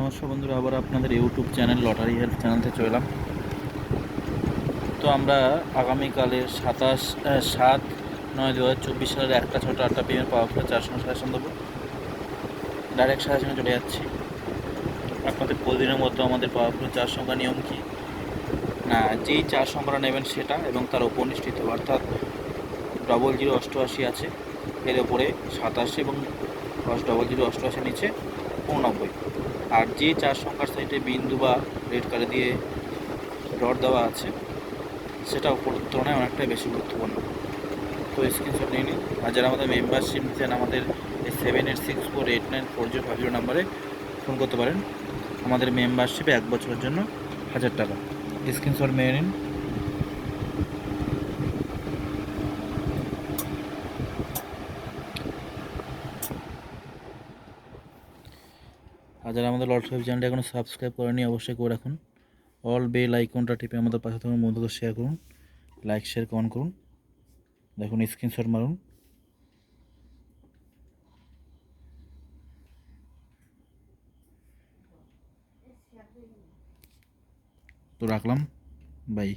নমস্কার বন্ধুরা, আবার আপনাদের ইউটিউব চ্যানেল লটারি হেল্প চ্যানেলতে চলে তো আমরা আগামীকালের সাতাশ সাত, নয় দু হাজার চব্বিশ সালের একটা ছোটো, আটটা পেমেন্ট পাওয়া করে চারশো সাজেশন দেবো। ডাইরেক্ট সাজেশনে চলে যাচ্ছি। আপনাদের প্রতিদিনের মতো আমাদের পাওয়া করে চার সংখ্যা নিয়ম কী? না, যেই চার সংখ্যাটা নেবেন সেটা এবং তার উপনিষ্ঠিত অর্থাৎ ডবল জিরো অষ্টআশি আছে। এর ওপরে সাতাশি এবং ডবল জিরো অষ্টআশি নিচে উননব্বই আর যে চার সংখ্যার সাইডে বিন্দু বা রেড কালে দিয়ে ডট দেওয়া আছে, সেটা উপরের তুলনায় অনেকটাই বেশি গুরুত্বপূর্ণ। তো স্ক্রিনশট নিয়ে নিন। আর যারা আমাদের মেম্বারশিপ নিচ্ছেন, আমাদের seven eight six four eight nine four zero five zero নাম্বারে ফোন করতে পারেন। আমাদের মেম্বারশিপে এক বছরের জন্য হাজার টাকা। স্ক্রিনশট মেরে নিন। আর যারা আমাদের লট ফাইভ চ্যানেলটা এখনও সাবস্ক্রাইব করেনি, অবশ্যই করে রাখুন। অল বেল আইকনটা টিপে আমাদের পাশে থাকুন, বন্ধুদের শেয়ার করুন লাইক শেয়ার কমেন্ট করুন। দেখুন স্ক্রিনশট মারুন। তো রাখলাম। বাই